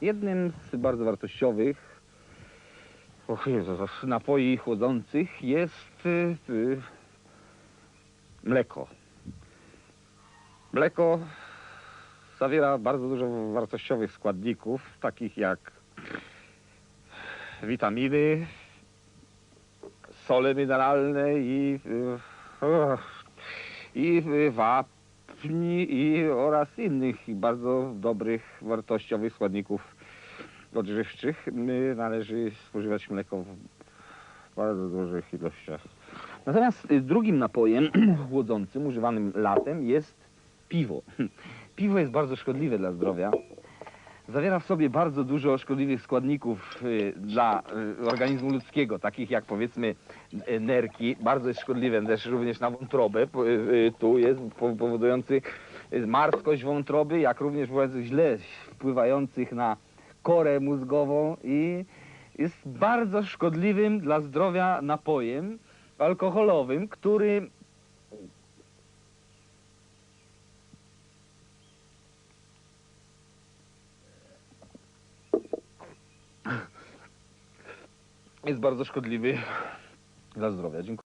Jednym z bardzo wartościowych och Jezu, napoi chłodzących jest y, y, mleko. Mleko zawiera bardzo dużo wartościowych składników, takich jak witaminy, sole mineralne i, y, i y, i oraz innych bardzo dobrych, wartościowych składników odżywczych. Należy spożywać mleko w bardzo dużych ilościach. Natomiast y, drugim napojem chłodzącym, używanym latem jest piwo. Piwo jest bardzo szkodliwe dla zdrowia. Zawiera w sobie bardzo dużo szkodliwych składników y, dla y, organizmu ludzkiego, takich jak powiedzmy y, nerki, bardzo jest szkodliwe też również na wątrobę, y, y, tu jest po- powodujący marskość wątroby, jak również źle wpływających na korę mózgową i jest bardzo szkodliwym dla zdrowia napojem alkoholowym, który jest bardzo szkodliwy dla zdrowia. Dziękuję.